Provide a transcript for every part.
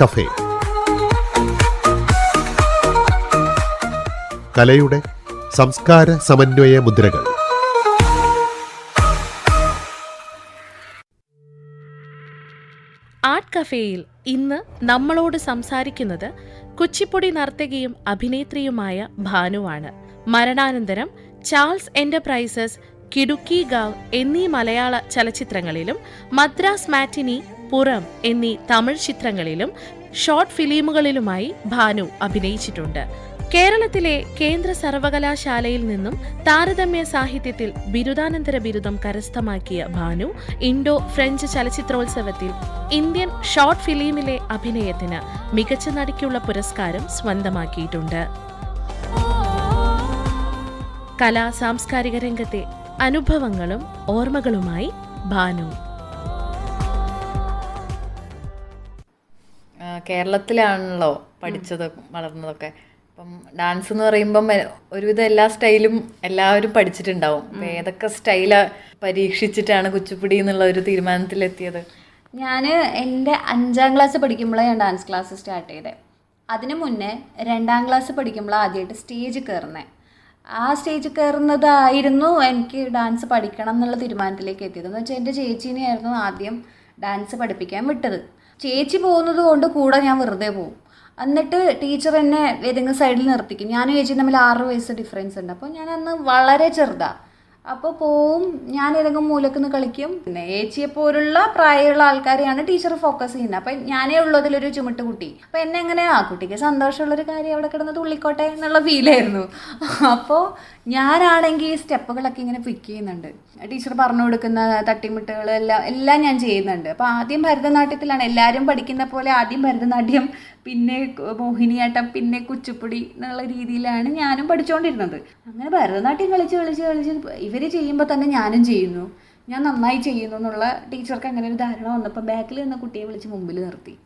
Cafe. കലയുടെ സംസ്കാര സമന്വയ മുദ്രകൾ. ആർട്ട് കഫേയിൽ ഇന്ന് നമ്മളോട് സംസാരിക്കുന്നത് കുച്ചിപ്പുടി നർത്തകിയും അഭിനേത്രിയുമായ ഭാനുവാണ്. മരണാനന്തരം ചാൾസ് എന്റർപ്രൈസസ് കിടുക്കി ഗാവ് എന്നീ മലയാള ചലച്ചിത്രങ്ങളിലും മദ്രാസ് മാറ്റിനി പുറം എന്നീ തമിഴ് ചിത്രങ്ങളിലും ഷോർട്ട് ഫിലിമുകളിലുമായി ഭാനു അഭിനയിച്ചിട്ടുണ്ട്. കേരളത്തിലെ കേന്ദ്ര സർവകലാശാലയിൽ നിന്നും താരതമ്യ സാഹിത്യത്തിൽ ബിരുദാനന്തര ബിരുദം കരസ്ഥമാക്കിയ ഭാനു ഇൻഡോ ഫ്രഞ്ച് ചലച്ചിത്രോത്സവത്തിൽ ഇന്ത്യൻ ഷോർട്ട് ഫിലിമിലെ അഭിനയത്തിന് മികച്ച നടിക്കുള്ള പുരസ്കാരം സ്വന്തമാക്കിയിട്ടുണ്ട്. കലാ സാംസ്കാരിക രംഗത്തെ അനുഭവങ്ങളും ഓർമ്മകളുമായി ഭാനു. കേരളത്തിലാണല്ലോ പഠിച്ചത് വളർന്നതൊക്കെ. അപ്പം ഡാൻസ് എന്ന് പറയുമ്പം ഒരുവിധം എല്ലാ സ്റ്റൈലും എല്ലാവരും പഠിച്ചിട്ടുണ്ടാവും. അപ്പം ഏതൊക്കെ സ്റ്റൈലാ പരീക്ഷിച്ചിട്ടാണ് കുച്ചിപ്പുടി എന്നുള്ള ഒരു തീരുമാനത്തിലെത്തിയത്? ഞാൻ എന്റെ അഞ്ചാം ക്ലാസ് പഠിക്കുമ്പോഴാണ് ഞാൻ ഡാൻസ് ക്ലാസ് സ്റ്റാർട്ട് ചെയ്തത് അതിനു മുന്നേ രണ്ടാം ക്ലാസ് പഠിക്കുമ്പോഴാണ് ആദ്യമായിട്ട് സ്റ്റേജ് കയറുന്നത് ആ സ്റ്റേജ് കയറുന്നതായിരുന്നു എനിക്ക് ഡാൻസ് പഠിക്കണം എന്നുള്ള തീരുമാനത്തിലേക്ക് എത്തിയത്. എന്ന് വെച്ചാൽ എന്റെ ചേച്ചീനെയായിരുന്നു ആദ്യം ഡാൻസ് പഠിപ്പിക്കാൻ വിട്ടത്. ചേച്ചി പോകുന്നത് കൊണ്ട് കൂടെ ഞാൻ വെറുതെ പോകും. എന്നിട്ട് ടീച്ചർ എന്നെ ഏതെങ്കിലും സൈഡിൽ നിർത്തിക്കും. ഞാനും ചേച്ചിയും തമ്മിൽ ആറ് വയസ്സ് ഡിഫറൻസ് ഉണ്ട്. അപ്പോൾ ഞാൻ അന്ന് വളരെ ചെറുതാണ് അപ്പോൾ പോവും. ഞാൻ ഏതെങ്കിലും മൂലക്ക് നിന്ന് കളിക്കും. പിന്നെ ഏച്ചിയെ പോലുള്ള പ്രായമുള്ള ആൾക്കാരെയാണ് ടീച്ചർ ഫോക്കസ് ചെയ്യുന്നത്. അപ്പം ഞാനേ ഉള്ളൂ അതിലൊരു ചുമട്ട് കുട്ടി. അപ്പം എന്നെ എങ്ങനെ ആ കുട്ടിക്ക് സന്തോഷമുള്ളൊരു കാര്യം അവിടെ കിടന്ന് തുള്ളിക്കോട്ടെ എന്നുള്ള ഫീലായിരുന്നു അപ്പോൾ ഞാനാണെങ്കിൽ ഈ സ്റ്റെപ്പുകളൊക്കെ ഇങ്ങനെ പിക്ക് ചെയ്യുന്നുണ്ട്. ടീച്ചർ പറഞ്ഞു കൊടുക്കുന്ന തട്ടിമുട്ടുകൾ എല്ലാം എല്ലാം ഞാൻ ചെയ്യുന്നുണ്ട്. അപ്പോൾ ആദ്യം ഭരതനാട്യത്തിലാണ് എല്ലാവരും പഠിക്കുന്ന പോലെ ആദ്യം ഭരതനാട്യം പിന്നെ മോഹിനിയാട്ടം പിന്നെ കുച്ചിപ്പുടി എന്നുള്ള രീതിയിലാണ് ഞാനും പഠിച്ചുകൊണ്ടിരുന്നത് അങ്ങനെ ഭരതനാട്യം കളിച്ച് കളിച്ച് കളിച്ച് ഇവർ ചെയ്യുമ്പോൾ തന്നെ ഞാനും ചെയ്യുന്നു. ഞാൻ നന്നായി ചെയ്യുന്നു എന്നുള്ള ടീച്ചർക്ക് അങ്ങനെ ഒരു ധാരണ വന്നപ്പോൾ ബാക്കിൽ നിന്ന കുട്ടിയെ വിളിച്ച് മുമ്പിൽ നിർത്തി.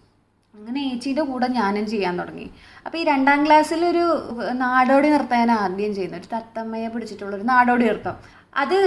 അങ്ങനെ ഏച്ചിയുടെ കൂടെ ഞാനും ചെയ്യാൻ തുടങ്ങി. അപ്പോൾ ഈ രണ്ടാം ക്ലാസ്സിൽ ഒരു നാടോടി നൃത്തം ഞാൻ ആദ്യം ചെയ്യുന്നത് ഒരു തത്തമ്മയെ പിടിച്ചിട്ടുള്ള ഒരു നാടോടി നൃത്തം. അത്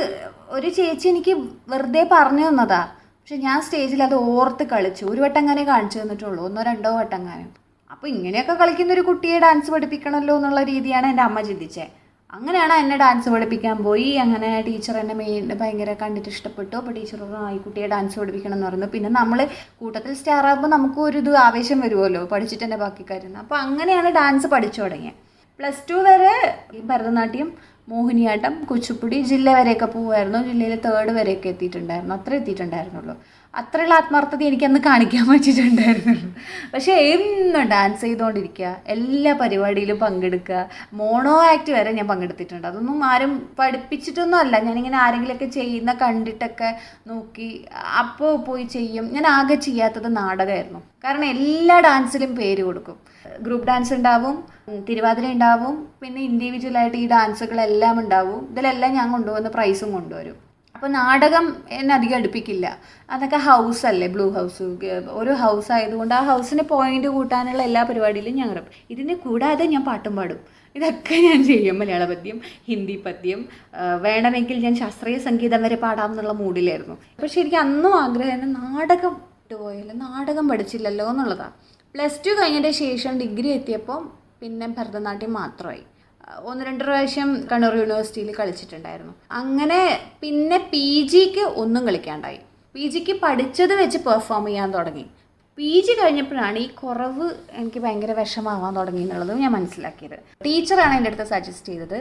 ഒരു ചേച്ചി എനിക്ക് വെറുതെ പറഞ്ഞു തന്നതാ. പക്ഷെ ഞാൻ സ്റ്റേജിൽ അത് ഓർത്ത് കളിച്ചു. ഒരു വട്ടം അങ്ങനെ കാണിച്ചു തന്നിട്ടുള്ളൂ. ഒന്നോ രണ്ടോ വട്ടം അങ്ങനെ അപ്പോൾ ഇങ്ങനെയൊക്കെ കളിക്കുന്ന ഒരു കുട്ടിയെ ഡാൻസ് പഠിപ്പിക്കണമല്ലോ എന്നുള്ള രീതിയാണ് എന്റെ അമ്മ ചിന്തിച്ചത് അങ്ങനെയാണ് എന്നെ ഡാൻസ് പഠിപ്പിക്കാൻ പോയി. അങ്ങനെ ടീച്ചർ എന്നെ മെയിൻ ഭയങ്കര കണ്ടിട്ട് ഇഷ്ടപ്പെട്ടു. അപ്പോൾ ടീച്ചർ പറഞ്ഞു ഈ കുട്ടിയെ ഡാൻസ് പഠിപ്പിക്കണം എന്ന് പറഞ്ഞു. പിന്നെ നമ്മൾ കൂട്ടത്തിൽ സ്റ്റാർ ആകുമ്പോൾ നമുക്ക് ഒരു ഇത് ആവേശം വരുമല്ലോ പഠിച്ചിട്ട് തന്നെ ബാക്കി കാര്യം അപ്പോൾ അങ്ങനെയാണ് ഡാൻസ് പഠിച്ചു തുടങ്ങിയത് പ്ലസ് ടു വരെ ഭരതനാട്യം മോഹിനിയാട്ടം കുച്ചിപ്പുടി ജില്ല വരെയൊക്കെ പോകുമായിരുന്നു ജില്ലയിൽ തേർഡ് വരെയൊക്കെ എത്തിയിട്ടുണ്ടായിരുന്നു. അത്ര എത്തിയിട്ടുണ്ടായിരുന്നുള്ളൂ. അത്രയുള്ള ആത്മാർത്ഥത എനിക്ക് അന്ന് കാണിക്കാൻ പറ്റിയിട്ടുണ്ടായിരുന്നു പക്ഷേ എന്നും ഡാൻസ് ചെയ്തുകൊണ്ടിരിക്കുക എല്ലാ പരിപാടിയിലും പങ്കെടുക്കുക മോണോ ആക്ട് വരെ ഞാൻ പങ്കെടുത്തിട്ടുണ്ട്. അതൊന്നും ആരും പഠിപ്പിച്ചിട്ടൊന്നും അല്ല. ഞാനിങ്ങനെ ആരെങ്കിലുമൊക്കെ ചെയ്യുന്ന കണ്ടിട്ടൊക്കെ നോക്കി അപ്പോൾ പോയി ചെയ്യും. ഞാൻ ആകെ ചെയ്യാത്തത് നാടകമായിരുന്നു. കാരണം എല്ലാ ഡാൻസിലും പേര് കൊടുക്കും. ഗ്രൂപ്പ് ഡാൻസ് ഉണ്ടാവും തിരുവാതിര ഉണ്ടാവും പിന്നെ ഇൻഡിവിജ്വലായിട്ട് ഈ ഡാൻസുകളെല്ലാം ഉണ്ടാവും. ഇതിലെല്ലാം ഞാൻ കൊണ്ടുവന്ന് പ്രൈസും കൊണ്ടുവരും. അപ്പോൾ നാടകം എന്നെ അധികം അടുപ്പിക്കില്ല. അതൊക്കെ ഹൗസ് അല്ലേ ബ്ലൂ ഹൗസ് ഒരു ഹൗസ് ആയതുകൊണ്ട് ആ ഹൗസിന് പോയിന്റ് കൂട്ടാനുള്ള എല്ലാ പരിപാടിയിലും ഞാൻ ഇറങ്ങും ഇതിന് കൂടാതെ ഞാൻ പാട്ടും പാടും. ഇതൊക്കെ ഞാൻ ചെയ്യും. മലയാള പദ്യം ഹിന്ദി പദ്യം വേണമെങ്കിൽ ഞാൻ ശാസ്ത്രീയ സംഗീതം വരെ പാടാം എന്നുള്ള മൂഡിലായിരുന്നു. പക്ഷെ എനിക്ക് അന്നും ആഗ്രഹം നാടകം പോയല്ലോ നാടകം പഠിച്ചില്ലല്ലോ എന്നുള്ളതാണ് പ്ലസ് ടു കഴിഞ്ഞതിന്റെ ശേഷം ഡിഗ്രി എത്തിയപ്പോൾ പിന്നെ ഭരതനാട്യം മാത്രമായി. ഒന്ന് രണ്ട് പ്രാവശ്യം കണ്ണൂർ യൂണിവേഴ്സിറ്റിയിൽ കളിച്ചിട്ടുണ്ടായിരുന്നു. അങ്ങനെ പിന്നെ പി ജിക്ക് ഒന്നും കളിക്കാണ്ടായി. പി ജിക്ക് പഠിച്ചത് വെച്ച് പെർഫോം ചെയ്യാൻ തുടങ്ങി. പി ജി കഴിഞ്ഞപ്പോഴാണ് ഈ കുറവ് എനിക്ക് ഭയങ്കര വിഷമാവാൻ തുടങ്ങി എന്നുള്ളതും ഞാൻ മനസ്സിലാക്കിയത്. ടീച്ചറാണ് എന്റെ അടുത്ത് സജസ്റ്റ് ചെയ്തത്.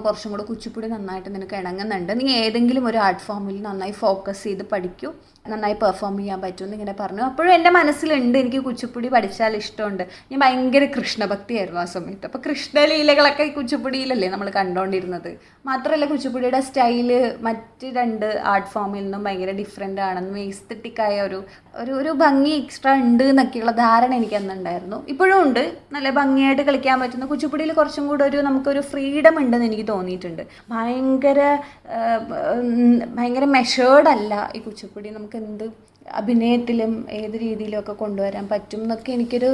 കുറച്ചും കൂടെ കുച്ചിപ്പുടി നന്നായിട്ട് നിനക്ക് ഇണങ്ങുന്നുണ്ട്. നീ ഏതെങ്കിലും ഒരു ആർട്ട് ഫോമിൽ നന്നായി ഫോക്കസ് ചെയ്ത് പഠിക്കൂ. നന്നായി പെർഫോം ചെയ്യാൻ പറ്റുമെന്ന് ഇങ്ങനെ പറഞ്ഞു. അപ്പോഴും എന്റെ മനസ്സിലുണ്ട് എനിക്ക് കുച്ചിപ്പുടി പഠിച്ചാൽ ഇഷ്ടമുണ്ട്. ഞാൻ ഭയങ്കര കൃഷ്ണഭക്തിയായിരുന്നു ആ സമയത്ത്. അപ്പോൾ കൃഷ്ണലീലകളൊക്കെ ഈ കുച്ചിപ്പുടിയിലല്ലേ നമ്മൾ കണ്ടുകൊണ്ടിരുന്നത് മാത്രമല്ല കുച്ചിപ്പുടിയുടെ സ്റ്റൈൽ മറ്റ് രണ്ട് ആർട്ട് ഫോമിൽ നിന്നും ഭയങ്കര ഡിഫറെന്റ് ആണെന്നും എസ്തറ്റിക്കായ ഒരു ഒരു ഒരു ഭംഗി എക്സ്ട്രാ ഉണ്ട് എന്നൊക്കെയുള്ള ധാരണ എനിക്ക് അന്നുണ്ടായിരുന്നു. ഇപ്പോഴും ഉണ്ട്. നല്ല ഭംഗിയായിട്ട് കളിക്കാൻ പറ്റുന്ന കുച്ചിപ്പുടിയിൽ കുറച്ചും കൂടെ ഒരു നമുക്കൊരു ഫ്രീഡം ഉണ്ടെന്ന് എനിക്ക് തോന്നിയിട്ടുണ്ട്. ഭയങ്കര ഭയങ്കര മെഷേർഡല്ല ഈ കുച്ചിപ്പുടി. നമുക്ക് എന്ത് അഭിനയത്തിലും ഏത് രീതിയിലുമൊക്കെ കൊണ്ടുവരാൻ പറ്റും എന്നൊക്കെ എനിക്കൊരു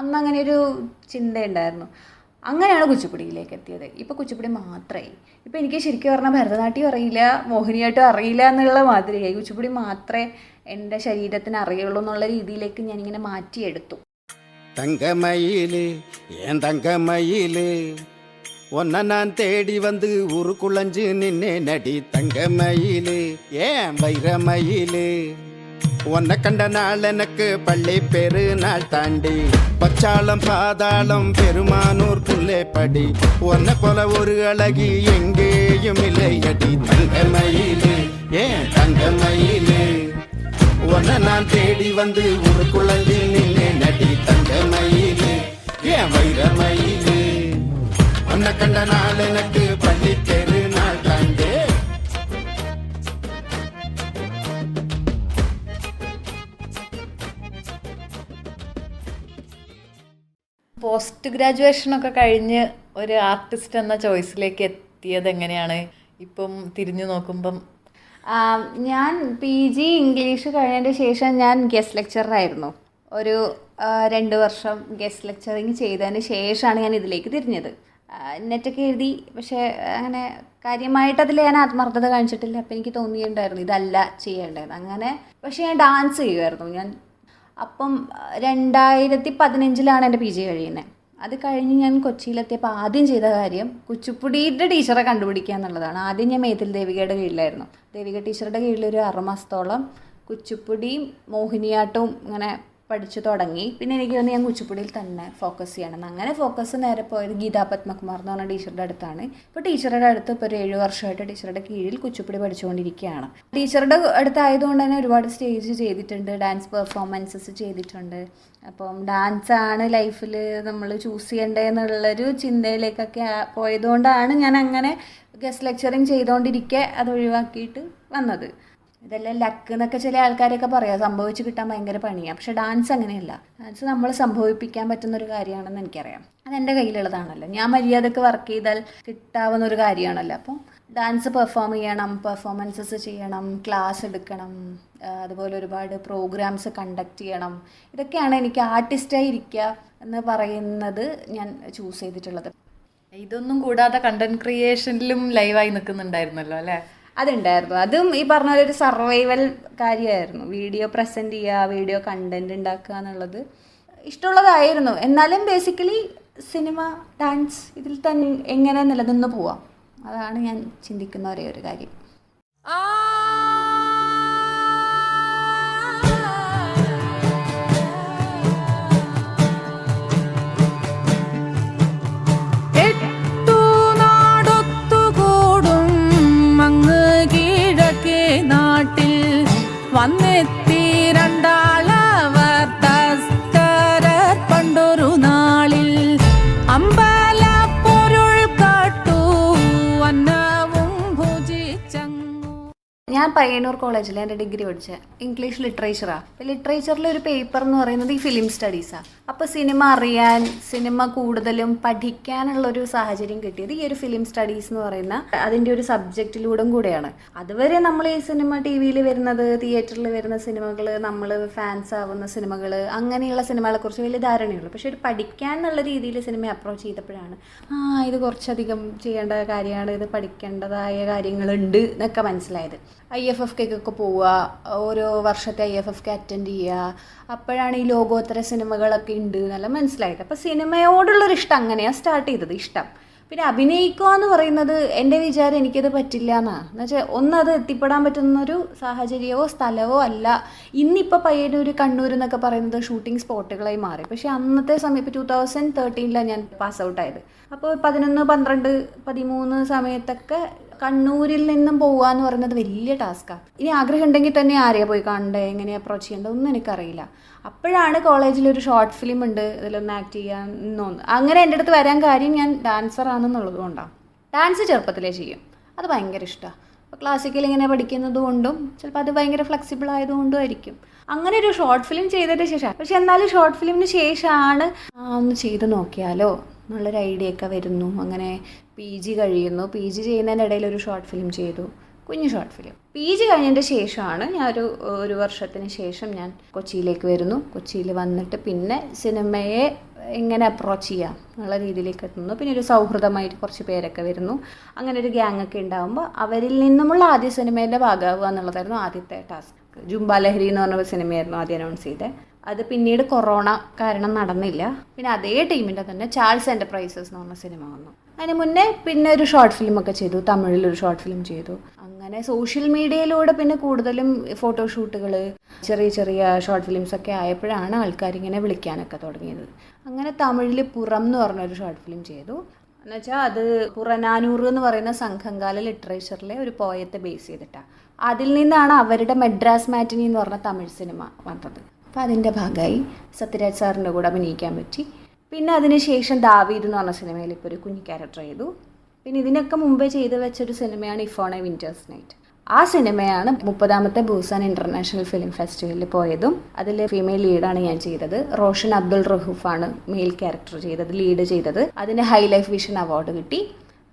അന്ന് അങ്ങനെ ഒരു ചിന്തയുണ്ടായിരുന്നു. അങ്ങനെയാണ് കുച്ചിപ്പുടിയിലേക്ക് എത്തിയത്. ഇപ്പം കുച്ചിപ്പുടി മാത്രമായി ഇപ്പം എനിക്ക് ശരിക്കും പറഞ്ഞാൽ ഭരതനാട്യം അറിയില്ല മോഹിനിയാട്ടം അറിയില്ല എന്നുള്ള മാതിരിയായി. കുച്ചിപ്പുടി മാത്രമേ എന്റെ ശരീരത്തിന് അറിയുള്ളൂ എന്നുള്ള രീതിയിലേക്ക് ഞാനിങ്ങനെ മാറ്റിയെടുത്തു. തങ്കമയിലേ തങ്കമയിലേ உன்னை நான் தேடி வந்து ஊருக்குள்ளஞ்சு நின்னே நடி தங்க மயிலு ஏன் வைர மயிலு உன்னை கண்ட நாள் எனக்கு பள்ளி பெரு நாள் தாண்டி பச்சாளம் பாதாளம் பெருமானூர் புல்லே படி. உன்னை போல ஒரு அழகி எங்கேயும் இல்லை அடி தங்க மயிலு ஏன் தங்க மயிலு உன்னை நான் தேடி வந்து ஒரு குழந்தை நின்று நடி தங்க மயிலு ஏன் வைர மயிலு உன்னை கண்ட நாள் எனக்கு பள்ளி பெரு நாள் தாண்டே പോസ്റ്റ് ഗ്രാജുവേഷൻ ഒക്കെ കഴിഞ്ഞ് ഒരു ആർട്ടിസ്റ്റ് എന്ന ചോയ്സിലേക്ക് എത്തിയത് എങ്ങനെയാണ് ഇപ്പം തിരിഞ്ഞു നോക്കുമ്പം ആ, ഞാൻ പി ജി ഇംഗ്ലീഷ് കഴിഞ്ഞതിന് ശേഷം ഞാൻ ഗസ്റ്റ് ലെക്ചറായിരുന്നു ഒരു ആ, രണ്ട് വർഷം ഗസ്റ്റ് ലെക്ചറിങ് ചെയ്തതിന് ശേഷമാണ് ഞാൻ ഇതിലേക്ക് തിരിഞ്ഞത് ആ, നെറ്റൊക്കെ എഴുതി പക്ഷേ അങ്ങനെ കാര്യമായിട്ട് അതിൽ ഞാൻ ആത്മാർത്ഥത കാണിച്ചിട്ടില്ല. അപ്പം എനിക്ക് തോന്നിയിട്ടുണ്ടായിരുന്നു ഇതല്ല ചെയ്യേണ്ടത് അങ്ങനെ പക്ഷേ ഞാൻ ഡാൻസ് ചെയ്യുമായിരുന്നു ഞാൻ അപ്പം രണ്ടായിരത്തി പതിനഞ്ചിലാണ് എന്റെ പി ജി കഴിയുന്നത്. അത് കഴിഞ്ഞ് ഞാൻ കൊച്ചിയിലെത്തിയപ്പോൾ ആദ്യം ചെയ്ത കാര്യം കുച്ചിപ്പുടിയുടെ ടീച്ചറെ കണ്ടുപിടിക്കുക എന്നുള്ളതാണ് ആദ്യം ഞാൻ മേത്തിൽ ദേവികയുടെ കീഴിലായിരുന്നു. ദേവിക ടീച്ചറുടെ കീഴിൽ ഒരു ആറുമാസത്തോളം കുച്ചിപ്പുടിയും മോഹിനിയാട്ടവും ഇങ്ങനെ പഠിച്ചു തുടങ്ങി. പിന്നെ എനിക്ക് തോന്നി ഞാൻ കുച്ചിപ്പുടിയിൽ തന്നെ ഫോക്കസ് ചെയ്യണം. അങ്ങനെ ഫോക്കസ് നേരെ പോയത് ഗീതാ പത്മകുമാർ എന്ന് പറഞ്ഞ ടീച്ചറുടെ അടുത്താണ്. ഇപ്പോൾ ടീച്ചറുടെ അടുത്ത് ഇപ്പോൾ ഒരു ഏഴ് വർഷമായിട്ട് ടീച്ചറുടെ കീഴിൽ കുച്ചിപ്പുടി പഠിച്ചുകൊണ്ടിരിക്കുകയാണ്. ടീച്ചറുടെ അടുത്തായതുകൊണ്ട് തന്നെ ഒരുപാട് സ്റ്റേജ് ചെയ്തിട്ടുണ്ട്. ഡാൻസ് പെർഫോമൻസസ് ചെയ്തിട്ടുണ്ട്. അപ്പം ഡാൻസാണ് ലൈഫിൽ നമ്മൾ ചൂസ് ചെയ്യേണ്ടതെന്നുള്ളൊരു ചിന്തയിലേക്കൊക്കെ പോയതുകൊണ്ടാണ് ഞാൻ അങ്ങനെ ഗസ്റ്റ് ലെക്ചറിങ് ചെയ്തുകൊണ്ടിരിക്കെ അത് ഒഴിവാക്കിയിട്ട് വന്നത്. ഇതെല്ലാം ലക്ക് എന്നൊക്കെ ചില ആൾക്കാരൊക്കെ പറയാം സംഭവിച്ച് കിട്ടാൻ ഭയങ്കര പണിയാണ് പക്ഷെ ഡാൻസ് അങ്ങനെയല്ല. ഡാൻസ് നമ്മൾ സംഭവിപ്പിക്കാൻ പറ്റുന്ന ഒരു കാര്യമാണെന്ന് എനിക്കറിയാം. അത് എന്റെ കയ്യിലുള്ളതാണല്ലോ. ഞാൻ മര്യാദയ്ക്ക് വർക്ക് ചെയ്താൽ കിട്ടാവുന്ന ഒരു കാര്യമാണല്ലോ. അപ്പം ഡാൻസ് പെർഫോം ചെയ്യണം പെർഫോമൻസസ് ചെയ്യണം ക്ലാസ് എടുക്കണം അതുപോലെ ഒരുപാട് പ്രോഗ്രാംസ് കണ്ടക്ട് ചെയ്യണം. ഇതൊക്കെയാണ് എനിക്ക് ആർട്ടിസ്റ്റായി ഇരിക്കുക എന്ന് പറയുന്നത് ഞാൻ ചൂസ് ചെയ്തിട്ടുള്ളത്. ഇതൊന്നും കൂടാതെ കണ്ടന്റ് ക്രിയേഷനിലും ലൈവായി നിൽക്കുന്നുണ്ടായിരുന്നല്ലോ അല്ലേ? അതുണ്ടായിരുന്നു. അതും ഈ പറഞ്ഞ പോലെ ഒരു സർവൈവൽ കാര്യമായിരുന്നു. വീഡിയോ പ്രസന്റ് ചെയ്യുക വീഡിയോ കണ്ടന്റ് ഉണ്ടാക്കുക എന്നുള്ളത് ഇഷ്ടമുള്ളതായിരുന്നു. എന്നാലും ബേസിക്കലി സിനിമ ഡാൻസ് ഇതിൽ തന്നെ എങ്ങനെ നിലനിന്ന് പോവാം? അതാണ് ഞാൻ ചിന്തിക്കുന്ന ഒരേ ഒരു കാര്യം. എട്ടു പയ്യന്നൂർ കോളേജിൽ എന്റെ ഡിഗ്രി പഠിച്ചത് ഇംഗ്ലീഷ് ലിറ്ററേച്ചറാണ് ലിറ്ററേച്ചറിൽ ഒരു പേപ്പർ എന്ന് പറയുന്നത് ഈ ഫിലിം സ്റ്റഡീസാണ് അപ്പോൾ സിനിമ അറിയാൻ സിനിമ കൂടുതലും പഠിക്കാനുള്ള ഒരു സാഹചര്യം കിട്ടിയത് ഈ ഒരു ഫിലിം സ്റ്റഡീസ് എന്ന് പറയുന്ന അതിന്റെ ഒരു സബ്ജക്റ്റിലൂടെയും കൂടെയാണ്. അതുവരെ നമ്മൾ ഈ സിനിമ ടി വിയിൽ വരുന്നത് തിയേറ്ററിൽ വരുന്ന സിനിമകൾ നമ്മൾ ഫാൻസ് ആവുന്ന സിനിമകൾ അങ്ങനെയുള്ള സിനിമകളെക്കുറിച്ച് വലിയ ധാരണയുള്ളൂ. പക്ഷെ ഒരു പഠിക്കാൻ എന്നുള്ള രീതിയിൽ സിനിമ അപ്രോച്ച് ചെയ്തപ്പോഴാണ് ആ ഇത് കുറച്ചധികം ചെയ്യേണ്ട കാര്യമാണ് ഇത് പഠിക്കേണ്ടതായ കാര്യങ്ങളുണ്ട് എന്നൊക്കെ മനസ്സിലായത്. ഐ എഫ് എഫ് കെക്കൊക്കെ പോവുക ഓരോ വർഷത്തെ I F F K attend ചെയ്യുക അപ്പോഴാണ് ഈ ലോകോത്തര സിനിമകളൊക്കെ ഉണ്ട് എന്നെല്ലാം മനസ്സിലായത്. അപ്പോൾ സിനിമയോടുള്ളൊരു ഇഷ്ടം അങ്ങനെയാണ് സ്റ്റാർട്ട് ചെയ്തത് ഇഷ്ടം. പിന്നെ അഭിനയിക്കുക എന്ന് പറയുന്നത് എന്റെ വിചാരം എനിക്കത് പറ്റില്ല എന്നാണ് എന്ന് വെച്ചാൽ ഒന്നത് എത്തിപ്പെടാൻ പറ്റുന്നൊരു സാഹചര്യമോ സ്ഥലമോ അല്ല. ഇന്നിപ്പോൾ പയ്യന്നൂർ കണ്ണൂർ എന്നൊക്കെ പറയുന്നത് ഷൂട്ടിംഗ് സ്പോട്ടുകളായി മാറി. പക്ഷേ അന്നത്തെ സമയം ഇപ്പോൾ ടൂ തൗസൻഡ് തേർട്ടീനിലാണ് ഞാൻ പാസ് ആയത്. അപ്പോൾ പതിനൊന്ന് പന്ത്രണ്ട് പതിമൂന്ന് സമയത്തൊക്കെ കണ്ണൂരിൽ നിന്നും പോവുക എന്ന് പറയുന്നത് വലിയ ടാസ്ക്കാണ് ഇനി ആഗ്രഹം ഉണ്ടെങ്കിൽ തന്നെ ആരെയാ പോയി കാണണ്ടേ എങ്ങനെ അപ്രോച്ച് ചെയ്യേണ്ടത്? ഒന്നും എനിക്കറിയില്ല. അപ്പോഴാണ് കോളേജിൽ ഒരു ഷോർട്ട് ഫിലിം ഉണ്ട്. ഇതിലൊന്ന് ആക്ട് ചെയ്യാൻ തോന്നുന്നു അങ്ങനെ എന്റെ അടുത്ത് വരാൻ കാര്യം ഞാൻ ഡാൻസർ ആണെന്നുള്ളത് കൊണ്ടാണ് ഡാൻസ് ചെറുപ്പത്തിലേ ചെയ്യും. അത് ഭയങ്കര ഇഷ്ടമാണ് അപ്പോൾ ക്ലാസിക്കൽ ഇങ്ങനെ പഠിക്കുന്നത് കൊണ്ടും ചിലപ്പോൾ അത് ഭയങ്കര ഫ്ലെക്സിബിൾ ആയതുകൊണ്ടും ആയിരിക്കും. അങ്ങനെ ഒരു ഷോർട്ട് ഫിലിം ചെയ്തതിന് ശേഷം പക്ഷെ എന്നാലും ഷോർട്ട് ഫിലിമിന് ശേഷമാണ് ഒന്ന് ചെയ്ത് നോക്കിയാലോ? എന്നുള്ളൊരു ഐഡിയ ഒക്കെ വരുന്നു. അങ്ങനെ പി ജി കഴിയുന്നു. പി ജി ചെയ്യുന്നതിന്റെ ഇടയിൽ ഒരു ഷോർട്ട് ഫിലിം ചെയ്തു. കുഞ്ഞു ഷോർട്ട് ഫിലിം. പി ജി കഴിഞ്ഞതിന്റെ ശേഷമാണ് ഞാൻ ഒരു ഒരു വർഷത്തിന് ശേഷം ഞാൻ കൊച്ചിയിലേക്ക് വരുന്നു. കൊച്ചിയിൽ വന്നിട്ട് പിന്നെ സിനിമയെ എങ്ങനെ അപ്രോച്ച് ചെയ്യാം എന്നുള്ള രീതിയിലേക്ക് എത്തുന്നു. പിന്നെ ഒരു സൗഹൃദമായിട്ട് കുറച്ച് പേരൊക്കെ വരുന്നു. അങ്ങനെ ഒരു ഗ്യാങ് ഒക്കെ ഉണ്ടാകുമ്പോൾ അവരിൽ നിന്നുമുള്ള ആദ്യ സിനിമയുടെ ഭാഗമാവുക എന്നുള്ളതായിരുന്നു ആദ്യത്തെ ടാസ്ക് ജുംബ ലഹരി എന്ന് പറഞ്ഞ സിനിമയായിരുന്നു ആദ്യം അനൗൺസ് ചെയ്തത്. അത് പിന്നീട് കൊറോണ കാരണം നടന്നില്ല. പിന്നെ അതേ ടീമിന്റെ തന്നെ ചാൾസ് എന്റർപ്രൈസസ് എന്ന് പറഞ്ഞ സിനിമ വന്നു. അതിന് മുന്നേ പിന്നെ ഒരു ഷോർട്ട് ഫിലിം ഒക്കെ ചെയ്തു. തമിഴിൽ ഒരു ഷോർട്ട് ഫിലിം ചെയ്തു. അങ്ങനെ സോഷ്യൽ മീഡിയയിലൂടെ പിന്നെ കൂടുതലും ഫോട്ടോഷൂട്ടുകൾ ചെറിയ ചെറിയ ഷോർട്ട് ഫിലിംസ് ഒക്കെ ആയപ്പോഴാണ് ആൾക്കാർ ഇങ്ങനെ വിളിക്കാനൊക്കെ തുടങ്ങിയത്. അങ്ങനെ തമിഴിൽ പുറം എന്ന് പറഞ്ഞൊരു ഷോർട്ട് ഫിലിം ചെയ്തു. എന്നുവെച്ചാൽ അത് പുറനാനൂറ് എന്ന് പറയുന്ന സംഘംകാല ലിറ്ററേച്ചറിലെ ഒരു പോയത്തെ ബേസ് ചെയ്തിട്ടാണ് അതിൽ നിന്നാണ് അവരുടെ മെഡ്രാസ് മാറ്റിനി എന്ന് പറഞ്ഞ തമിഴ് സിനിമ വന്നത്. അപ്പോൾ അതിന്റെ ഭാഗമായി സത്യരാജ് സാറിന്റെ കൂടെ അഭിനയിക്കാൻ പറ്റി. പിന്നെ അതിനുശേഷം ദാവീദ് എന്ന് പറഞ്ഞ സിനിമയിൽ ഇപ്പോൾ ഒരു കുഞ്ഞു ക്യാരക്ടർ ചെയ്തു. പിന്നെ ഇതിനൊക്കെ മുമ്പേ ചെയ്തു വെച്ചൊരു സിനിമയാണ് ഇഫോണെ വിന്റേഴ്സ് നൈറ്റ് ആ സിനിമയാണ് മുപ്പതാമത്തെ ബൂസാൻ ഇന്റർനാഷണൽ ഫിലിം ഫെസ്റ്റിവലിൽ പോയതും അതിൽ ഫീമെയിൽ ലീഡാണ് ഞാൻ ചെയ്തത്. റോഷൻ അബ്ദുൾ റഹൂഫാണ് മെയിൽ ക്യാരക്ടർ ചെയ്തത് ലീഡ് ചെയ്തത്. അതിന് ഹൈ ലൈഫ് വിഷൻ അവാർഡ് കിട്ടി.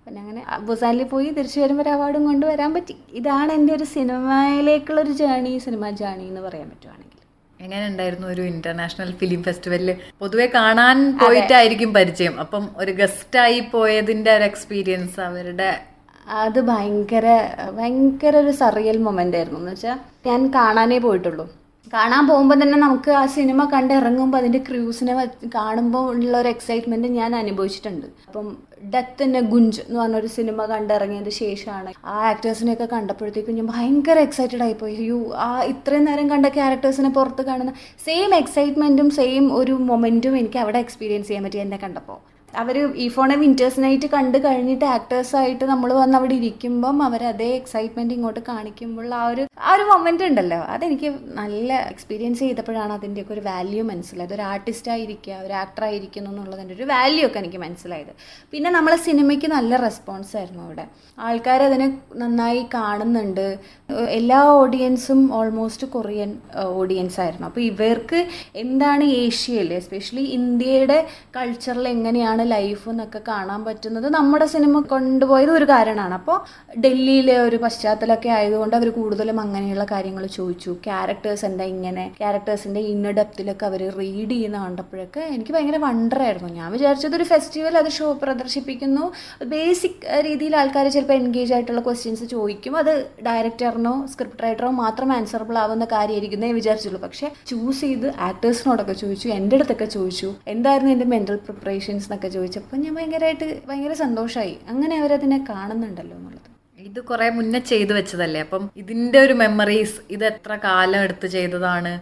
പിന്നെ അങ്ങനെ ബുസാനിൽ പോയി തിരിച്ചു വരുമ്പോൾ അവാർഡും കൊണ്ടുവരാൻ പറ്റി. ഇതാണ് എന്റെ ഒരു സിനിമയിലേക്കുള്ളൊരു ജേണി സിനിമ ജേണി എന്ന് പറയാൻ പറ്റുവാണെങ്കിൽ. എങ്ങനെ ഉണ്ടായിരുന്നു ഒരു ഇന്റർനാഷണൽ ഫിലിം ഫെസ്റ്റിവലിൽ പൊതുവെ കാണാൻ പോയിട്ടായിരിക്കും പരിചയം. അപ്പം ഒരു ഗസ്റ്റായി പോയതിന്റെ ഒരു എക്സ്പീരിയൻസ് അവരുടെ അത് ഭയങ്കര ഭയങ്കര ഒരു സറിയൽ മൊമെന്റ് ആയിരുന്നു. എന്ന് വെച്ചാൽ ഞാൻ കാണാനേ പോയിട്ടുള്ളൂ. കാണാൻ പോകുമ്പോൾ തന്നെ നമുക്ക് ആ സിനിമ കണ്ട് ഇറങ്ങുമ്പോൾ അതിന്റെ ക്രൂസിനെ കാണുമ്പോൾ ഉള്ള ഒരു എക്സൈറ്റ്മെന്റ് ഞാൻ അനുഭവിച്ചിട്ടുണ്ട്. അപ്പം ഡെത്ത് എ ഗുഞ്ച് എന്ന് പറഞ്ഞൊരു സിനിമ കണ്ടിറങ്ങിയതിന് ശേഷമാണ് ആ ആക്ടേഴ്സിനെയൊക്കെ കണ്ടപ്പോഴത്തേക്കും ഞാൻ ഭയങ്കര എക്സൈറ്റഡ് ആയിപ്പോയി. യു ആ ഇത്രയും നേരം കണ്ട ക്യാരക്ടേഴ്സിനെ പുറത്ത് കാണുന്ന സെയിം എക്സൈറ്റ്മെന്റും സെയിം ഒരു മൊമെന്റും എനിക്ക് അവിടെ എക്സ്പീരിയൻസ് ചെയ്യാൻ പറ്റി എന്നെ കണ്ടപ്പോൾ അവർ ഈ ഫോണെ വിന്റേഴ്സ് നൈറ്റ് കണ്ട് കഴിഞ്ഞിട്ട് ആക്ടേഴ്സായിട്ട് നമ്മൾ വന്ന് അവിടെ ഇരിക്കുമ്പം അവർ അതേ എക്സൈറ്റ്മെന്റ് ഇങ്ങോട്ട് കാണിക്കുമ്പോൾ ആ ഒരു ആ ഒരു മൊമെന്റ് ഉണ്ടല്ലോ. അതെനിക്ക് നല്ല എക്സ്പീരിയൻസ് ചെയ്തപ്പോഴാണ് അതിന്റെയൊക്കെ ഒരു വാല്യൂ മനസ്സിലായത്. ഒരു ആർട്ടിസ്റ്റ് ആയിരിക്കുക ഒരു ആക്ടർ ആയിരിക്കുന്നു എന്നുള്ളതിന്റെ ഒരു വാല്യൂ ഒക്കെ എനിക്ക് മനസ്സിലായത്. പിന്നെ നമ്മളെ സിനിമയ്ക്ക് നല്ല റെസ്പോൺസ് ആയിരുന്നു അവിടെ. ആൾക്കാർ അതിനെ നന്നായി കാണുന്നുണ്ട്. എല്ലാ ഓഡിയൻസും ഓൾമോസ്റ്റ് കൊറിയൻ ഓഡിയൻസ് ആയിരുന്നു. അപ്പോൾ ഇവർക്ക് എന്താണ് ഏഷ്യയിൽ എസ്പെഷ്യലി ഇന്ത്യയുടെ കൾച്ചറിൽ എങ്ങനെയാണ് ലൈഫ് എന്നൊക്കെ കാണാൻ പറ്റുന്നത് നമ്മുടെ സിനിമ കൊണ്ടുപോയത് ഒരു കാരണമാണ്. അപ്പോൾ ഡൽഹിയിലെ ഒരു പശ്ചാത്തലമൊക്കെ ആയതുകൊണ്ട് അവർ കൂടുതലും അങ്ങനെയുള്ള കാര്യങ്ങൾ ചോദിച്ചു. ക്യാരക്ടേഴ്സ് എന്താ ഇങ്ങനെ? ക്യാരക്ടേഴ്സിന്റെ ഇന്ന ഡെപ്തിലൊക്കെ അവർ റീഡ് ചെയ്യുന്ന കണ്ടപ്പോഴൊക്കെ എനിക്ക് ഭയങ്കര വണ്ടറായിരുന്നു ഞാൻ വിചാരിച്ചത് ഒരു ഫെസ്റ്റിവൽ അത് ഷോ പ്രദർശിപ്പിക്കുന്നു. ബേസിക് രീതിയിൽ ആൾക്കാർ ചിലപ്പോൾ എൻഗേജ് ആയിട്ടുള്ള ക്വസ്റ്റ്യൻസ് ചോദിക്കും. അത് ഡയറക്ടറിനോ സ്ക്രിപ്റ്റ് റൈറ്ററോ മാത്രം ആൻസറബിൾ ആവുന്ന കാര്യമായിരിക്കുന്നേ വിചാരിച്ചുള്ളൂ. പക്ഷേ ചൂസ് ചെയ്ത് ആക്ടേഴ്സിനോടൊക്കെ ചോദിച്ചു എന്റെ അടുത്തൊക്കെ ചോദിച്ചു എന്തായിരുന്നു എന്റെ മെന്റൽ പ്രിപ്പറേഷൻസ് എന്നൊക്കെ ചോദിച്ചപ്പോൾ ഞാൻ ഭയങ്കരമായിട്ട് ഭയങ്കര സന്തോഷമായി. അങ്ങനെ അവരതിനെ കാണുന്നുണ്ടല്ലോ എന്നുള്ളത്. ഇത് കുറെ മുന്നേ ചെയ്തു വെച്ചതല്ലേ? അപ്പം ഇതിന്റെ ഒരു മെമ്മറീസ് ഇത് എത്ര കാലം എടുത്ത് ചെയ്തതാണ്?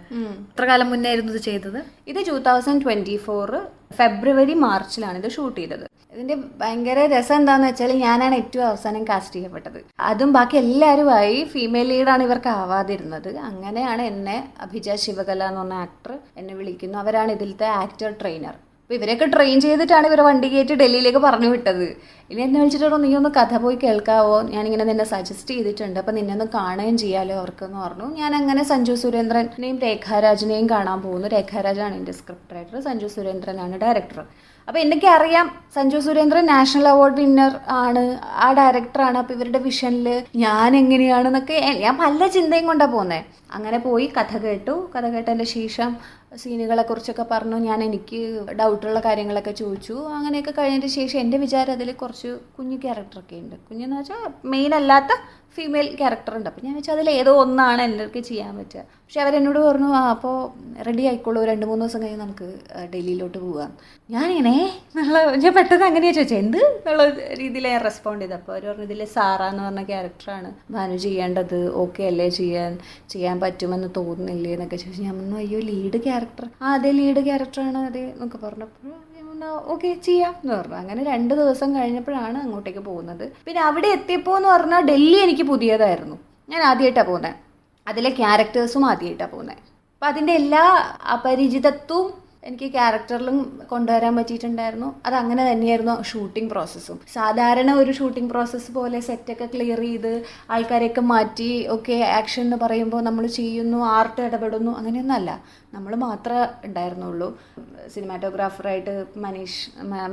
എത്ര കാലം മുന്നേ ആയിരുന്നു ഇത് ചെയ്തത്? ഇത് two thousand twenty four February മാർച്ചിലാണ് ഇത് ഷൂട്ട് ചെയ്തത്. ഇതിന്റെ ഭയങ്കര രസം എന്താന്ന് വെച്ചാൽ ഞാനാണ് ഏറ്റവും അവസാനം കാസ്റ്റ് ചെയ്യപ്പെട്ടത്. അതും ബാക്കി എല്ലാവരുമായി ഫീമെയിൽ ലീഡാണ് ഇവർക്ക് ആവാതിരുന്നത്. അങ്ങനെയാണ് എന്നെ അഭിജ ശിവകല എന്ന് പറഞ്ഞ ആക്ടർ എന്നെ വിളിക്കുന്നു. അവരാണ് ഇതിലത്തെ ആക്ടർ ട്രെയിനർ അപ്പോൾ ഇവരൊക്കെ ട്രെയിൻ ചെയ്തിട്ടാണ് ഇവരെ വണ്ടി കയറ്റി ഡൽഹിയിലേക്ക് പറഞ്ഞു വിട്ടത്. ഇനി എന്നെ വിളിച്ചിട്ടോ നീ ഒന്ന് കഥ പോയി കേൾക്കാവോ? ഞാനിങ്ങനെ നിന്നെ സജസ്റ്റ് ചെയ്തിട്ടുണ്ട്. അപ്പം നിന്നെ ഒന്ന് കാണുകയും ചെയ്യാലോ അവർക്കെന്ന് പറഞ്ഞു. ഞാൻ അങ്ങനെ സഞ്ജു സുരേന്ദ്രനെയും രേഖാരാജിനെയും കാണാൻ പോകുന്നു. രേഖാരാജാണ് എന്റെ സ്ക്രിപ്റ്റ് റൈറ്റർ സഞ്ജു സുരേന്ദ്രനാണ് ഡയറക്ടർ അപ്പോൾ എനിക്ക് അറിയാം Sanju Surendran national award winner ആണ്. ആ ഡയറക്ടറാണ് അപ്പോൾ ഇവരുടെ വിഷനിൽ ഞാൻ എങ്ങനെയാണെന്നൊക്കെ ഞാൻ പല ചിന്തയും കൊണ്ടാണ് പോകുന്നത് അങ്ങനെ പോയി കഥ കേട്ടു. കഥ കേട്ടതിന്റെ ശേഷം സീനുകളെ കുറിച്ചൊക്കെ പറഞ്ഞു. ഞാൻ എനിക്ക് ഡൗട്ടുള്ള കാര്യങ്ങളൊക്കെ ചോദിച്ചു. അങ്ങനെയൊക്കെ കഴിഞ്ഞതിന് ശേഷം എന്റെ വിചാരം അതിൽ കുറച്ച് കുഞ്ഞു ക്യാരക്ടറൊക്കെ ഉണ്ട്. കുഞ്ഞെന്ന് വെച്ചാൽ മെയിൻ അല്ലാത്ത ഫീമെയിൽ ക്യാരക്ടർ ഉണ്ട്. അപ്പോൾ ഞാൻ വെച്ചാൽ അതിൽ ഏതോ ഒന്നാണ് എനിക്ക് ചെയ്യാൻ പറ്റുക. പക്ഷെ അവരെന്നോട് പറഞ്ഞു ആ അപ്പോൾ റെഡി ആയിക്കോളൂ. രണ്ട് മൂന്ന് ദിവസം കഴിഞ്ഞ് നമുക്ക് ഡൽഹിയിലോട്ട് പോകാം ഞാനിങ്ങനെ നല്ല ഞാൻ പെട്ടെന്ന് അങ്ങനെയാണ് ചോദിച്ചത് എന്ത്? എന്നുള്ള രീതിയിൽ ഞാൻ റെസ്പോണ്ട് ചെയ്തത്. അപ്പോൾ അവർ പറഞ്ഞു ഇതിൽ സാറ എന്ന് പറഞ്ഞ ക്യാരക്ടറാണ് ഭാനു ചെയ്യേണ്ടത് ഓക്കെ അല്ലേ? ചെയ്യാൻ ചെയ്യാൻ പറ്റുമെന്ന് തോന്നുന്നില്ലേ? എന്നൊക്കെ ചോദിച്ചു. ഞാൻ പറഞ്ഞു അയ്യോ ലീഡ് ക്യാരക്ടർ ആ അതെ ലീഡ് ക്യാരക്ടറാണ് അതെ എന്നൊക്കെ പറഞ്ഞപ്പോൾ ഓക്കെ ചെയ്യാം എന്ന് പറഞ്ഞു. അങ്ങനെ രണ്ട് ദിവസം കഴിഞ്ഞപ്പോഴാണ് അങ്ങോട്ടേക്ക് പോകുന്നത്. പിന്നെ അവിടെ എത്തിയപ്പോൾ എന്ന് പറഞ്ഞാൽ ഡൽഹി എനിക്ക് പുതിയതായിരുന്നു. ഞാൻ ആദ്യമായിട്ടാണ് പോകുന്നത് അതിലെ ക്യാരക്ടേഴ്സും ആദ്യമായിട്ടാണ് പോകുന്നത് അപ്പം അതിന്റെ എല്ലാ അപരിചിതത്വവും എനിക്ക് ക്യാരക്ടറിലും കൊണ്ടുവരാൻ പറ്റിയിട്ടുണ്ടായിരുന്നു. അത് അങ്ങനെ തന്നെയായിരുന്നു ഷൂട്ടിംഗ് പ്രോസസ്സും സാധാരണ ഒരു ഷൂട്ടിംഗ് പ്രോസസ്സ് പോലെ സെറ്റൊക്കെ ക്ലിയർ ചെയ്ത് ആൾക്കാരെയൊക്കെ മാറ്റി ഓക്കെ ആക്ഷൻ എന്ന് പറയുമ്പോൾ നമ്മൾ ചെയ്യുന്നു ആർട്ട് ഇടപെടുന്നു അങ്ങനെയൊന്നുമല്ല നമ്മൾ മാത്രമേ ഉണ്ടായിരുന്നുള്ളൂ. സിനിമാറ്റോഗ്രാഫറായിട്ട് മനീഷ്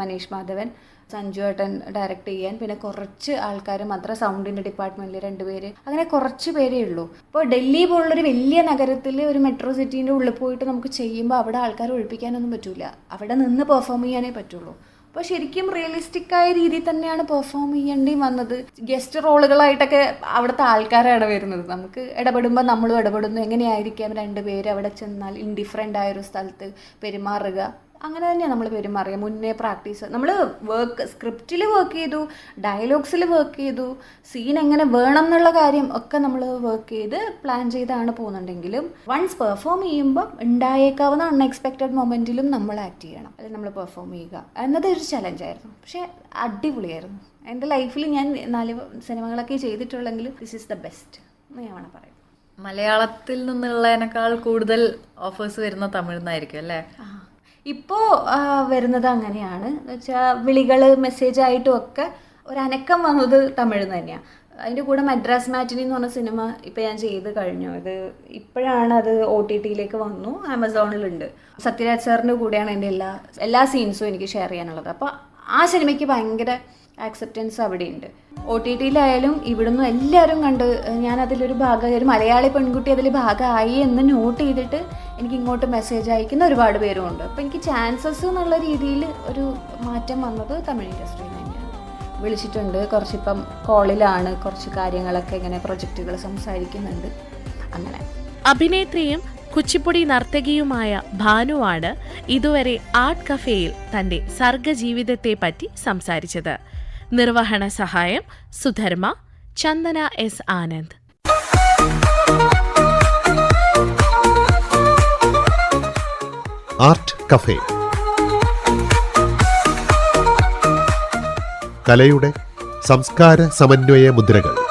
മനീഷ് മാധവൻ. സഞ്ജു ഏട്ടൻ ഡയറക്റ്റ് ചെയ്യാൻ. പിന്നെ കുറച്ച് ആൾക്കാർ മാത്രം സൗണ്ടിന്റെ ഡിപ്പാർട്ട്മെന്റിൽ രണ്ടുപേര് അങ്ങനെ കുറച്ച് പേരേ ഉള്ളൂ. ഇപ്പോൾ ഡൽഹി പോലുള്ളൊരു വലിയ നഗരത്തിൽ ഒരു മെട്രോ സിറ്റീന്റെ ഉള്ളിൽ പോയിട്ട് നമുക്ക് ചെയ്യുമ്പോൾ അവിടെ ആൾക്കാരെ ഒഴിപ്പിക്കാനൊന്നും പറ്റില്ല അവിടെ നിന്ന് പെർഫോം ചെയ്യാനേ പറ്റുള്ളൂ. അപ്പോൾ ശരിക്കും റിയലിസ്റ്റിക് ആയ രീതിയിൽ തന്നെയാണ് പെർഫോം ചെയ്യേണ്ടി വന്നത്. ഗസ്റ്റ് റോളുകളായിട്ടൊക്കെ അവിടുത്തെ ആൾക്കാരാണ് വരുന്നത്. നമുക്ക് ഇടപെടുമ്പോൾ നമ്മളും ഇടപെടുന്നു. എങ്ങനെയായിരിക്കാം രണ്ടുപേര് അവിടെ ചെന്നാൽ ഇൻഡിഫറെന്റ് ആയൊരു സ്ഥലത്ത് പെരുമാറുക? അങ്ങനെ തന്നെയാണ് നമ്മൾ പെരുമാറിയത് മുന്നേ പ്രാക്ടീസ്. നമ്മൾ വർക്ക് സ്ക്രിപ്റ്റിൽ വർക്ക് ചെയ്തു ഡയലോഗ്സിൽ വർക്ക് ചെയ്തു സീൻ എങ്ങനെ വേണം എന്നുള്ള കാര്യം ഒക്കെ നമ്മൾ വർക്ക് ചെയ്ത് പ്ലാൻ ചെയ്താണ് പോകുന്നുണ്ടെങ്കിലും വൺസ് പെർഫോം ചെയ്യുമ്പോൾ ഉണ്ടായേക്കാവുന്ന അൺഎക്സ്പെക്റ്റഡ് മൊമെന്റിലും നമ്മൾ ആക്ട് ചെയ്യണം. അല്ലെങ്കിൽ നമ്മൾ പെർഫോം ചെയ്യുക. എന്നത് ഒരു ചലഞ്ചായിരുന്നു പക്ഷേ അടിപൊളിയായിരുന്നു. എന്റെ ലൈഫിൽ ഞാൻ നാല് സിനിമകളൊക്കെ ചെയ്തിട്ടുള്ളെങ്കിൽ ദിസ് ഈസ് ദ ബെസ്റ്റ് എന്ന് ഞാൻ വേണം പറയാം. മലയാളത്തിൽ നിന്നുള്ളതിനേക്കാൾ കൂടുതൽ ഓഫേഴ്സ് വരുന്ന തമിഴ്ന്നായിരിക്കും അല്ലേ? ഇപ്പോൾ വരുന്നത് അങ്ങനെയാണ്. എന്ന് വെച്ചാൽ വിളികൾ മെസ്സേജ് ആയിട്ടും ഒക്കെ ഒരനക്കം വന്നത് തമിഴ് തന്നെയാണ് അതിന്റെ കൂടെ മദ്രാസ് മാറ്റിനി എന്ന് പറഞ്ഞ സിനിമ ഇപ്പോൾ ഞാൻ ചെയ്ത് കഴിഞ്ഞു. അത് ഇപ്പോഴാണ് അത് ഒ ടി ടിയിലേക്ക് വന്നു. ആമസോണിലുണ്ട്. സത്യരാജ് സാറിന്റെ കൂടെയാണ് എന്റെ എല്ലാ എല്ലാ സീൻസും എനിക്ക് ഷെയർ ചെയ്യാനുള്ളത്. അപ്പോൾ ആ സിനിമയ്ക്ക് ഭയങ്കര ആക്സെപ്റ്റൻസ് അവിടെയുണ്ട്. ഒ ടി ടിയിലായാലും ഇവിടുന്ന് എല്ലാവരും കണ്ട് ഞാൻ അതിലൊരു ഭാഗമായി ഒരു മലയാളി പെൺകുട്ടി അതിൽ ഭാഗമായി എന്ന് നോട്ട് ചെയ്തിട്ട് എനിക്ക് ഇങ്ങോട്ട് മെസ്സേജ് അയക്കുന്ന ഒരുപാട് പേരും ഉണ്ട് അപ്പോൾ എനിക്ക് ചാൻസസ് എന്നുള്ള രീതിയിൽ ഒരു മാറ്റം വന്നത് തമിഴ് ഇൻഡസ്ട്രിയിൽ തന്നെയാണ്. വിളിച്ചിട്ടുണ്ട് കുറച്ചിപ്പം കോളിലാണ് കുറച്ച് കാര്യങ്ങളൊക്കെ ഇങ്ങനെ പ്രൊജക്റ്റുകൾ സംസാരിക്കുന്നുണ്ട്. അങ്ങനെ. അഭിനേത്രിയും കുച്ചിപ്പുടി നർത്തകിയുമായ ഭാനുവാണ് ഇതുവരെ ആർട്ട് കഫേയിൽ തന്റെ സർഗജീവിതത്തെ പറ്റി സംസാരിച്ചത്. നിർവഹണ സഹായം Sudharma Chandana S Anand. Art cafe. കലയുടെ സംസ്കാര സമന്വയ മുദ്രകൾ.